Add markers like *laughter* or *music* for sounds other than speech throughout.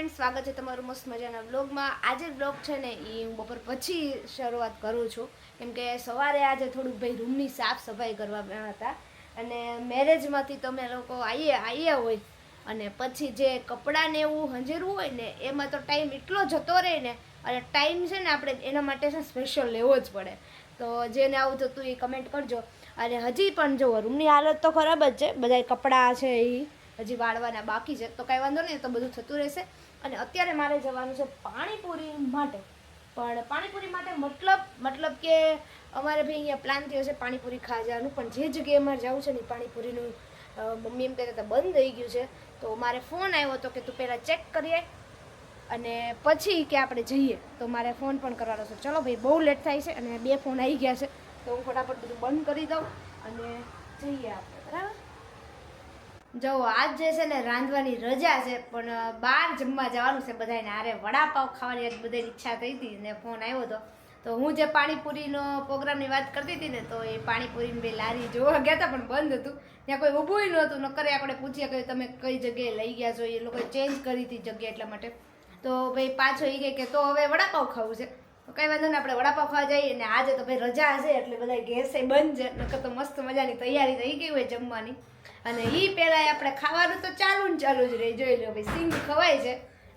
Friend સ્વાગત છે તમારું મસ્ત મજાના બ્લોગમાં આજે વ્લોગ છે ને એ હું બપોર પછી શરૂઆત કરું છું. કેમ કે સવારે આજે થોડુંક ભાઈ રૂમની સાફ સફાઈ કરવા હતા. અને મેરેજમાંથી તમે લોકો આવીએ આવ્યા હોય. અને પછી જે કપડાંને એવું હંજેરવું હોય ને, એમાં તો ટાઈમ એટલો જતો રહે ને, અને ટાઈમ છે ને આપણે એના માટે છે સ્પેશિયલ લેવો જ પડે. તો જેને આવું થતું એ કમેન્ટ કરજો. અને હજી પણ જુઓ રૂમની હાલત તો ખરાબ જ છે. બધા કપડાં છે એ હજી વાળવાના બાકી છે. તો કાંઈ વાંધો નહીં, તો બધું થતું રહેશે. અને અત્યારે મારે જવાનું છે પાણીપુરી માટે. પણ પાણીપુરી માટે મતલબ મતલબ કે અમારે ભાઈ અહીંયા પ્લાન થયો છે પાણીપુરી ખાવા જવાનું પણ જે જગ્યાએ અમારે જવું છે ને પાણીપુરીનું મમ્મી એમ કહેતા હતા, બંધ થઈ ગયું છે. તો મારે ફોન આવ્યો હતો કે તું પહેલાં ચેક કરીએ અને પછી કે આપણે જઈએ. તો મારે ફોન પણ કરવાનો છે. ચલો ભાઈ, બહુ લેટ થાય છે અને બે ફોન આવી ગયા છે. તો હું ફટાફટ બધું બંધ કરી દઉં અને જઈએ આપણે, બરાબર? જો, આજ જે છે ને રાંધવાની રજા છે, પણ બહાર જમવા જવાનું છે બધાને આરે વડાપાવ ખાવાની આજ બધાની ઈચ્છા થઈ હતી ને ફોન આવ્યો હતો તો હું જે પાણીપુરીનો પ્રોગ્રામની વાત કરતી હતી ને, તો એ પાણીપુરીની બે લારી જોવા ગયા હતા, પણ બંધ હતું. ત્યાં કોઈ ઊભું નહોતું નકરે આપણે પૂછીએ કે તમે કઈ જગ્યાએ લઈ ગયા છો? એ લોકોએ ચેન્જ કરી હતી જગ્યા એટલા માટે. તો ભાઈ પાછો એ કે તો હવે વડાપાવ ખાવું છે. તો કઈ વાંધો નહીં આપણે વડાપાવ ખાવા જઈએ ને આજે તો ભાઈ રજા હશે એટલે બધા ગેસે બંધ છે. નકર તો મસ્ત મજાની તૈયારી થઈ ગઈ હોય જમવાની. અને એ પહેલાં આપણે ખાવાનું તો ચાલુ ને ચાલુ જ રહી જોઈ લો ભાઈ સિંગ ખવાય છે.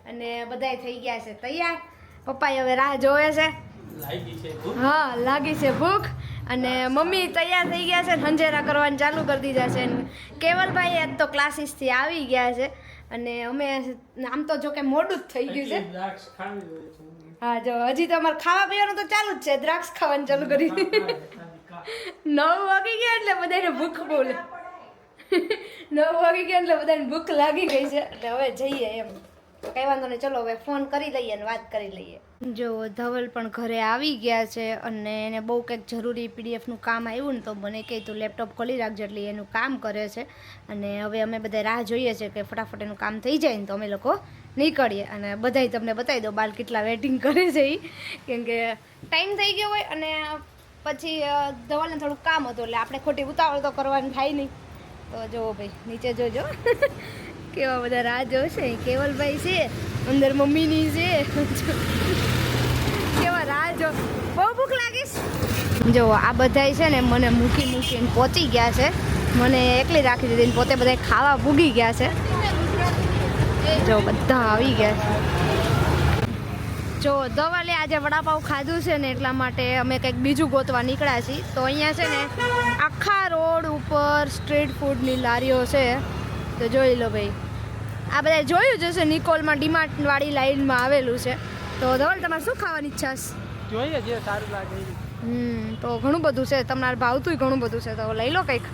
અને બધાય થઈ ગયા છે તૈયાર. પપ્પાએ હવે રાહ જોવે છે. લાગી છે ભૂખ. હા લાગી છે ભૂખ. અને મમ્મી તૈયાર થઈ ગયા છે ને હંજેરા કરવાનું ચાલુ કરી દીધા છે. ને કેવલભાઈ આજ તો ક્લાસીસથી આવી ગયા છે. અને અમે આમ તો જો કે મોડું જ થઈ ગયું છે. હા જો હજી તો અમારે ખાવા પીવાનું તો ચાલુ જ છે. દ્રાક્ષ ખાવાનું ચાલુ કરી. નવ વાગી ગયા એટલે બધાને ભૂખ બોલે નવ વાગી ગયા એટલે બધાને ભૂખ લાગી ગઈ છે. એટલે હવે જઈએ એમ. કઈ વાંધો નહીં ચલો હવે ફોન કરી લઈએ અને વાત કરી લઈએ. જો ધવલ પણ ઘરે આવી ગયા છે અને એને બહુ કંઈક જરૂરી પીડીએફનું કામ આવ્યું ને તો મને કહે તું લેપટોપ ખોલી રાખજો એટલે એનું કામ કરે છે. અને હવે અમે બધા રાહ જોઈએ છે કે ફટાફટ એનું કામ થઈ જાય ને તો અમે લોકો નીકળીએ અને બધાય તમને બતાવી દો બાલ કેટલા વેટિંગ કરે છે એ કેમ ટાઈમ થઈ ગયો હોય અને પછી ધવલને થોડું કામ હતું એટલે આપણે ખોટી ઉતાવળ તો કરવાની થાય નહીં. તો જુઓ ભાઈ, નીચે જોજો. *laughs* કેવા બધા રાહ જોશે. કેવલભાઈ છે, અંદર મમ્મીની છે. *laughs* કેવા રાહ જો. બહુ ભૂખ લાગીશ જો, આ બધાય છે ને મને મૂકી મૂકીને પહોંચી ગયા છે. મને એકલી રાખી દીધી પોતે બધા ખાવા ભૂગી ગયા છે. જો બધા આવી ગયા છે. જો ધવલે આજે વડાપાવ ખાધું છે ને એટલા માટે અમે કંઈક બીજું ગોતવા નીકળ્યા છીએ. તો અહીંયા છે ને આખા રોડ ઉપર સ્ટ્રીટ ફૂડની લારીઓ છે. તો જોઈ લો ભાઈ. આ બધા જોયું જ હશે નિકોલમાં ડીમાર્ટવાળી લાઈનમાં આવેલું છે. તો ધવલ તમારે શું ખાવાની ઈચ્છા છે? જોઈએ જે સારું લાગે હમ તો ઘણું બધું છે. તમારે ભાવતું ઘણું બધું છે. તો લઈ લો કંઈક.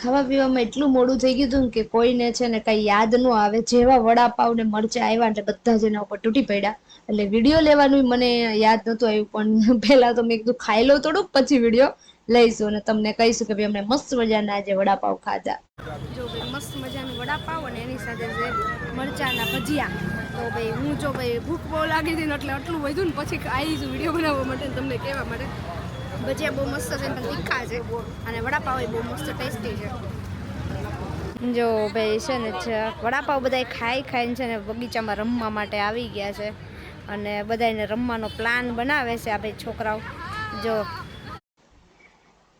ખાવા પીવામાં એટલું મોડું થઈ ગયું હતું કે કોઈને છે ને કઈ યાદ ન આવે. જેવા વડાપાવ ને મરચા આવ્યા એટલે બધા જ એના ઉપર તૂટી પડ્યા. એટલે વીડિયો લેવાનું મને યાદ નહોતું આવ્યું, પણ પેલા તો મેં કીધું ખાઈ લઉં થોડુંક, પછી વીડિયો લઈશું અને તમને કહીશું કે ભાઈ અમને મસ્ત મજાના આજે વડાપાવ ખાધા. જો ભાઈ મસ્ત મજાનું વડાપાવ અને એની સાથે જે મરચાના ભજીયા. તો ભાઈ હું જો ભાઈ ભૂખ બહુ લાગી હતી એટલે આટલું વધ્યું ને પછી આવી છું વીડિયો બનાવવા માટે તમને કહેવા માટે. ભજીયા બહુ મસ્ત છે પણ તીખા છે. અને વડાપાવ એ બહુ મસ્ત ટેસ્ટી છે. જો ભાઈ છે ને વડાપાવ બધા ખાઈ ખાઈને છે ને બગીચામાં રમવા માટે આવી ગયા છે. અને બધાને રમવાનો પ્લાન બનાવે છે આ ભાઈ છોકરાઓ. જો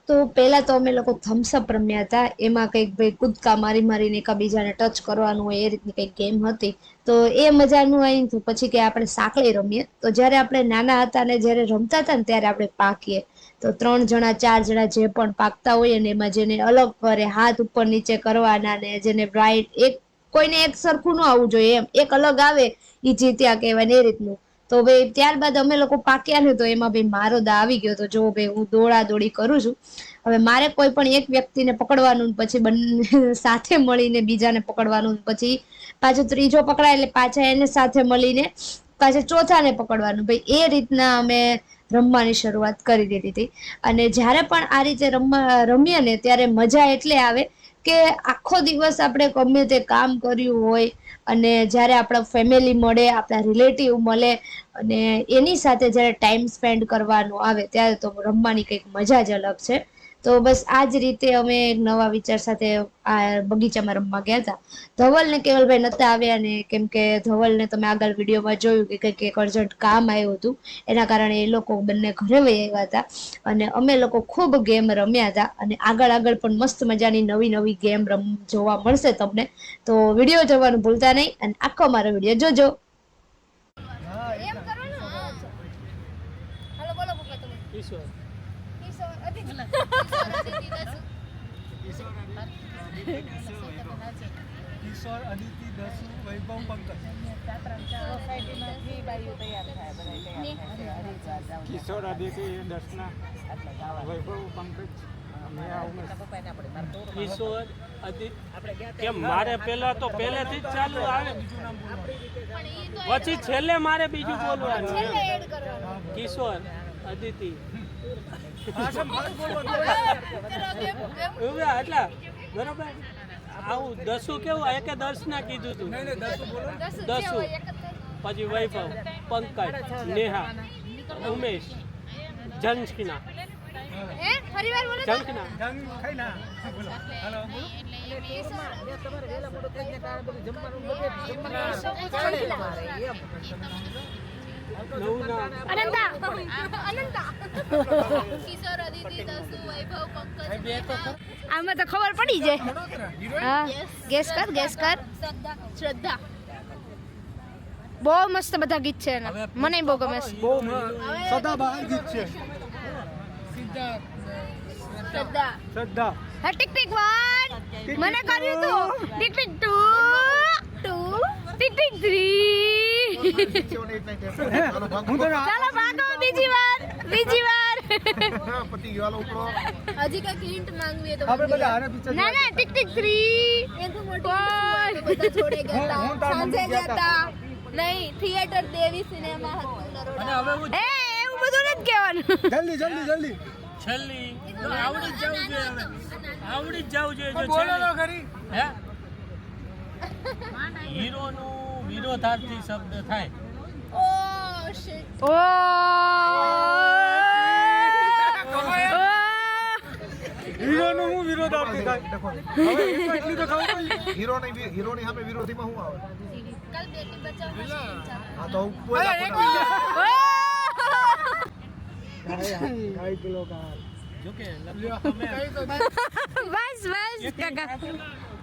તો પહેલા તો અમે લોકો થમ્સઅપ રમ્યા હતા. એમાં કંઈક ભાઈ કૂદકા મારી મારીને એકબીજાને ટચ કરવાનું હોય એ રીતની કંઈક ગેમ હતી. તો એ મજાનું આવી હતું પછી કે આપણે સાંકળી રમીએ. તો જ્યારે આપણે નાના હતા ને જ્યારે રમતા હતા ને ત્યારે આપણે પાકીએ. તો ત્રણ જણા, ચાર જણા જે પણ પાકતા હોય ને એમાં જેને અલગ કરે હાથ ઉપર નીચે કરવાના ને જેને બ્રાઇટ એક કોઈને એક સરખું ન આવવું જોઈએ એમ. એક અલગ આવે એ જીત્યા કહેવાય ને એ રીતનું. તો ભાઈ ત્યારબાદ અમે લોકો પાક્યા ને તો એમાં ભાઈ મારો દા આવી ગયો તો જો ભાઈ હું દોડા દોડી કરું છું. હવે મારે કોઈ પણ એક વ્યક્તિને પકડવાનું પછી બંને *laughs* સાથે મળીને બીજાને પકડવાનું પછી પાછો ત્રીજો પકડાય એટલે પાછા એને સાથે મળીને પાછા ચોથાને પકડવાનું. ભાઈ એ રીતના અમે રમવાની શરૂઆત કરી દીધી હતી. અને જ્યારે પણ આ રીતે રમવા રમીએ ને ત્યારે મજા એટલે આવે કે આખો દિવસ આપણે ગમે તે કામ કર્યું હોય અને જ્યારે આપણા ફેમિલી મળે, આપણા રિલેટિવ મળે અને એની સાથે જ્યારે ટાઈમ સ્પેન્ડ કરવાનો આવે, ત્યારે તો રમવાની કંઈક મજા જ અલગ છે. તો બસ આ જ રીતે અમે નવા વિચાર સાથે આ બગીચામાં રમવા ગયા હતા. ધવલ ને કેવલભાઈ નતા આવ્યા ને કેમ કે ધવલને તમે આગળ વિડીયોમાં જોયું કે કંઈક એક અર્જન્ટ કામ આવ્યું હતું. એના કારણે એ લોકો બંને ઘરે વહી આવ્યા હતા અને અમે લોકો ખૂબ ગેમ રમ્યા હતા અને આગળ આગળ પણ મસ્ત મજાની નવી નવી ગેમ રમ જોવા મળશે તમને. તો વીડિયો જોવાનું ભૂલતા નહીં અને આખો મારો વીડિયો જોજો એમ કરો ને હા. હાલો બોલો પપ્પા તમે ઈશ્વર કિશોર અતિથિ. કિશોર અદિતિ દસુ વૈભવ પંકજ. કિશોર અદિતિ દસના વૈભવ પંકજ. કેમ મારે પેલા તો પહેલેથી જ ચાલુ આવે. પછી છેલ્લે મારે બીજું બોલવાનું. કિશોર. અદિતિ એટલે બરોબર આવું દસું કેવું એકે દસ ના કીધું તું દસુ. પછી વૈભવ પંકજ નેહા ઉમેશ જંજકીના હે નવું નામ અનંતા. અનંતા. કિશોર અદિતિ દસુ વૈભવ પંકજ આમાં તો ખબર પડી જાય. હા. ગેસ કર ગેસ કર. શ્રદ્ધા બહુ મસ્ત બધા ગીત છે એના. મને બહુ ગમે છે. બહુ સદાબહાર ગીત છે. શ્રદ્ધા શ્રદ્ધા. હા ટીક ટીક વન. મને કર્યું તું. ટીક ટીક ટુ ટુ ટીક ટીક થ્રી. ચાલો ભાગો બીજી વાર બીજી વાર. હજી કંઈક હિન્ટ માંગવી તો આપણે બધા આને પિક્ચર ના ના ટીક ટીક થ્રી એક મોટી બધા જોડે ગયા હું- હું હતા તાર સાંજે ગયા ગયા નહીં થિયેટર દેવી સિનેમા હતું નરોડા. એ એવું બધું નથી કહેવાનું. જલ્દી જલ્દી જલ્દી. છેલ્લી. આવડી જ જવું જોઈએ આવડી જ જવું જોઈએ બોલો ખરી. હે? *laughs* હીરો નું વિરોધાર્થી શબ્દ થાય. ઓ હું વિરોધાર્થી થાય? હવે એટલી તો ખબર હીરોની હીરોની સામે વિરોધીમાં શું આવે? કલ બેટી બચાવ હા તો કોઈ એક કિલો કા જોકે તમે બસ બસ કાકા.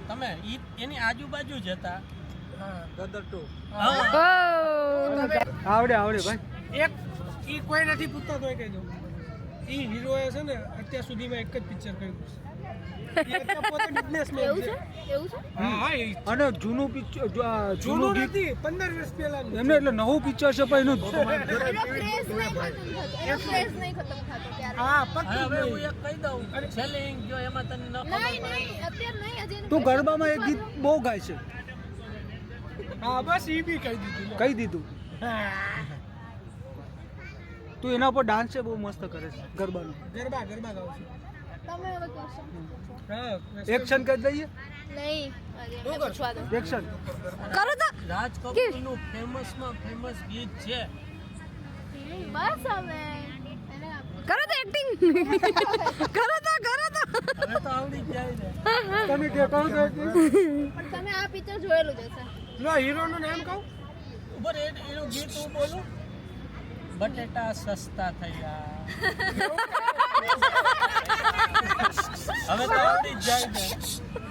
તમે એની આજુબાજુ જ હતા. ગદર ટુ. આવડે આવડે ભાઈ. એક ઈ કોઈ નથી પૂછતો તોય કહી દઉં ઈ હીરોએ છે ને અત્યાર સુધીમાં એક જ પિક્ચર કર્યું છે. ઈ અત્યારે પોતે businessman એવું છે. છે? એવું છે? હા હા એ અને જૂનું પિક્ચર જૂનું નથી પંદર વર્ષ પહેલા એમને એટલે નવું પિક્ચર છે પણ એનું એનો ક્રેઝ નહીં ખતમ થતો એનો ક્રેઝ નહીં ખતમ થતો ત્યારે હા હવે હવે હું એક કહી દઉં છેલ્લી ink એમાં તને ન ખબર નહીં પડે નહીં અત્યારે નહીં હજી એનું તું ગરબામાં એક ગીત બહુ ગાય છે. હા બસ એ બી કહી દીધું કહી દીધું. તું એના પર ડાન્સ છે બહુ મસ્ત કરે છે ગરબાનો. ગરબા ગરબા ગાવ થતો. તમે હવે question એક્શન કરી દઈએ? નહીં હજી એમને પૂછવા દો. એક્શન કરો તો. રાજ કપૂરનું ફેમસમાં ફેમસ ગીત છે. બસ હવે. કરો તો એક્ટિંગ *laughs* કરો તો કરો તો. હવે તો આવડી જાય ને. તમે કે કહો તો પણ તમે આ પિક્ચર જોયેલું જ હશે. નું નામ કહું? ઉપર એનું ગીત હું બોલું. બટેટા સસ્તા થયા. હવે તો આવડી જ જાય છે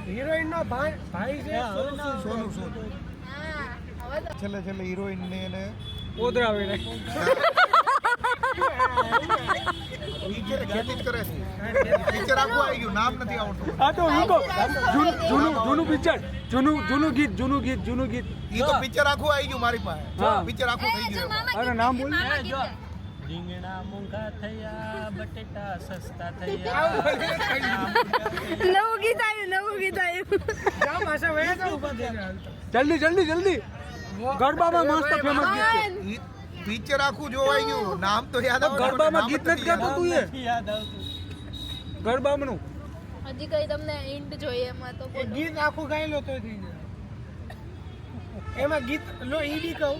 હિરોઈન નો ભાઈ ભાઈ છે સોનું સોનું હા છેલ્લે છેલ્લે હિરોઈન ને એને ઓદરાવી *laughs* નામ નથી આવડતું. આ તો ઈકો જૂનું જૂનું જૂનું પિક્ચર જૂનું જૂનું ગીત જૂનું ગીત જૂનું ગીત. ઈ પિક્ચર આખું આવી ગયું મારી પાસે. હા. પિક્ચર આખું થઈ ગયું. નામ બોલ. રીંગણા મોંઘા થયા બટેટા સસ્તા થયા. નવું ગીત આવ્યું નવું ગીત આવ્યું. જલ્દી જલ્દી જલ્દી. ગરબામાં મસ્ત ફેમસ ગીત છે. પિક્ચર આખું જોવાઈ ગયું. નામ તો યાદ આવે ગરબામાં ગીત જ નથી ગાતો તું એ? યાદ આવતું. ગરબામાં નું હજી કઈ તમને એન્ડ જોઈએ એમાં તો બોલો. ગીત આખું ગાયેલો તો થઈ જાય. એમાં ગીત લો ઈ બી કહું.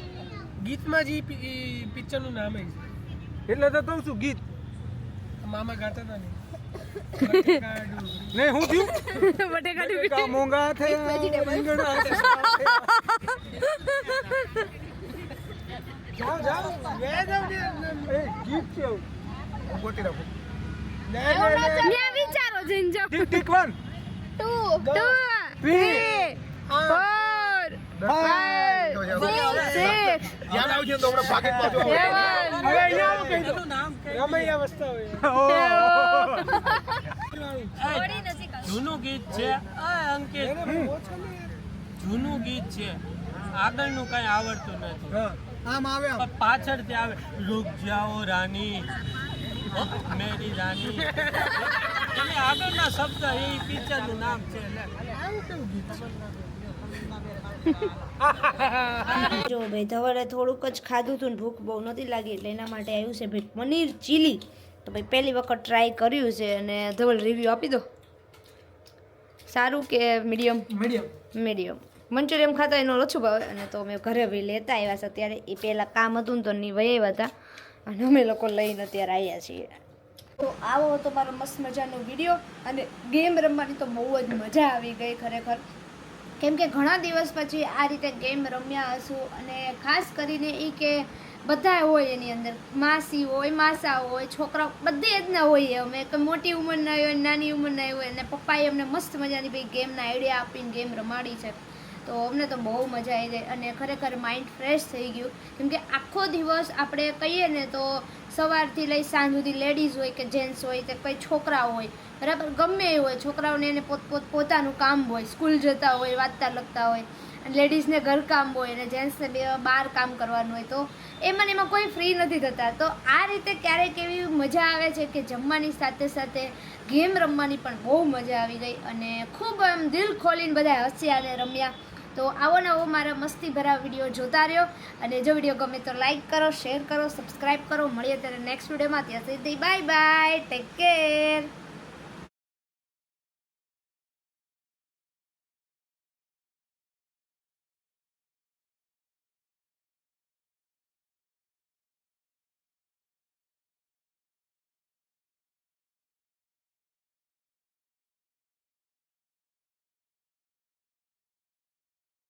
ગીતમાં જ પિક્ચરનું નામ છે. એટલે તો કહું છું ગીત. મામા ગાતા હતા ને. નહીં હું થયું? બટેકા મોંઘા થયા. *laughs* જાઓ જાઓ. લે જાઓ ને એ ગીત છે. ગોટી રાખો. લે, લે, લે. મેં વિચારો જઈને જાઓ. ટીક tick one. Two two three four five six યાદ આવશે તો હમણાં ભાગે પાછો હવે અહીંયા આવો કહી દો. રમૈયા વસ્તા હોય. જૂનું ગીત છે. આ અંકિત. જૂનું ગીત છે. આગળનું કઈ આવડતું નથી. આમ આવે આમ. પણ પાછળથી આવે. રુક જાઓ રાની. મેરી રાની. એટલે આગળના શબ્દ એ પિક્ચરનું નામ છે. એટલે જો ભાઈ ધવલે થોડુંક જ ખાધું હતું ને ભૂખ બહુ નથી લાગી એટલે એના માટે આવ્યું છે ભાઈ પનીર ચીલી. તો ભાઈ પહેલી વખત ટ્રાય કર્યું છે અને ધવલ રિવ્યૂ આપી દો. સારું કે મીડિયમ મીડિયમ મીડિયમ મંચુરિયમ ખાતા એનો ઓછું ભાવે અને તો અમે ઘરે બી લેતા આવ્યા છે. અત્યારે એ પહેલાં કામ હતું ને તો ની વહી હતા. અને અમે લોકો લઈને અત્યારે આવ્યા છીએ. તો આવો હતો મારો મસ્ત મજાનો વીડિયો અને ગેમ રમવાની તો બહુ જ મજા આવી ગઈ ખરેખર. કેમ કે ઘણા દિવસ પછી આ રીતે ગેમ રમ્યા હશું અને ખાસ કરીને એ કે બધા હોય એની અંદર. માસી હોય, માસા હોય છોકરા બધે જ ના હોઈએ અમે. કે મોટી ઉંમરના હોય, નાની ઉંમરના હોય અને પપ્પાએ અમને મસ્ત મજાની ભાઈ ગેમના આઈડિયા આપીને ગેમ રમાડી છે. તો અમને તો બહુ મજા આવી ગઈ અને ખરેખર માઇન્ડ ફ્રેશ થઈ ગયું. કેમ કે આખો દિવસ આપણે કહીએ ને તો સવારથી લઈ સાંજ સુધી લેડીઝ હોય કે જેન્ટ્સ હોય કે કોઈ છોકરા હોય, બરાબર? ગમે એ હોય, છોકરાઓને એને પોત પોત, પોતાનું કામ હોય સ્કૂલ જતા હોય, વાંચતા, લખતા હોય, અને લેડીઝને ઘરકામ હોય અને જેન્ટ્સને બે બહાર કામ કરવાનું હોય તો એમાં મને એમાં કોઈ ફ્રી નથી થતા. તો આ રીતે ક્યારેક એવી મજા આવે છે કે જમવાની સાથે સાથે ગેમ રમવાની પણ બહુ મજા આવી ગઈ અને ખૂબ એમ દિલ ખોલીને બધા હસ્યા અને રમ્યા. તો આવો ને આવો મારા મસ્તી ભરા વીડિયો જોતા રહ્યો. અને જો વીડિયો ગમે તો લાઈક કરો શેર કરો સબસ્ક્રાઈબ કરો. મળીએ ત્યારે નેક્સ્ટ વિડીયોમાં ત્યાં સુધી બાય બાય ટેક કેર